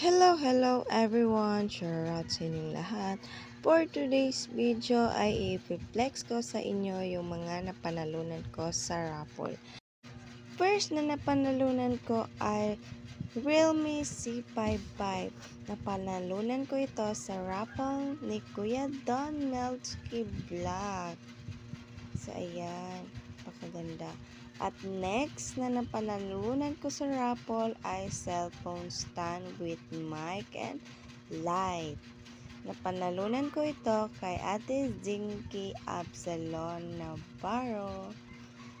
Hello, hello everyone! Shoutout sa inyong lahat. For today's video ay i-flex ko sa inyo yung mga napanalunan ko sa raffle. First na napanalunan ko ay Realme C55. Napanalunan ko ito sa raffle ni Kuya Don Melchky Vlog. So, ayan. Pakaganda. At next na napanalunan ko sa raffle ay cellphone stand with mic and light. Napanalunan ko ito kay Ate Zinky Absalon Navarro.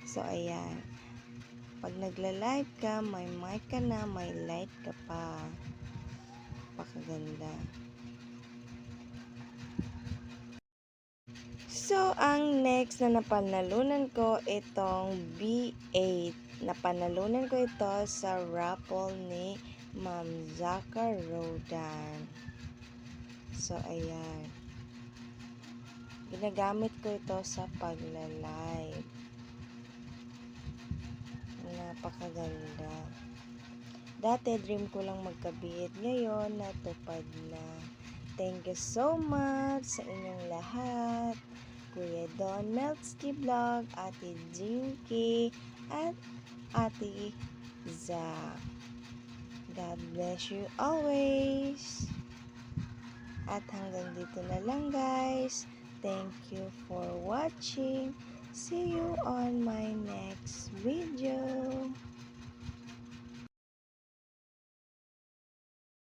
So, ayan. Pag nagla-live ka, may mic ka na, may light ka pa. Pakaganda. So, ang next na napanalunan ko itong B8. Napanalunan ko ito sa raffle ni Ma'am Zaka Rodan. So, ayan. Ginagamit ko ito sa pagla-live. Napakaganda. Dati, dream ko lang magkabit. Ngayon, natupad na. Thank you so much sa inyong lahat. Kuya Don Meltsky Vlog, Ate Jinky, at Ate Za. God bless you always. At hanggang dito na lang guys. Thank you for watching. See you on my.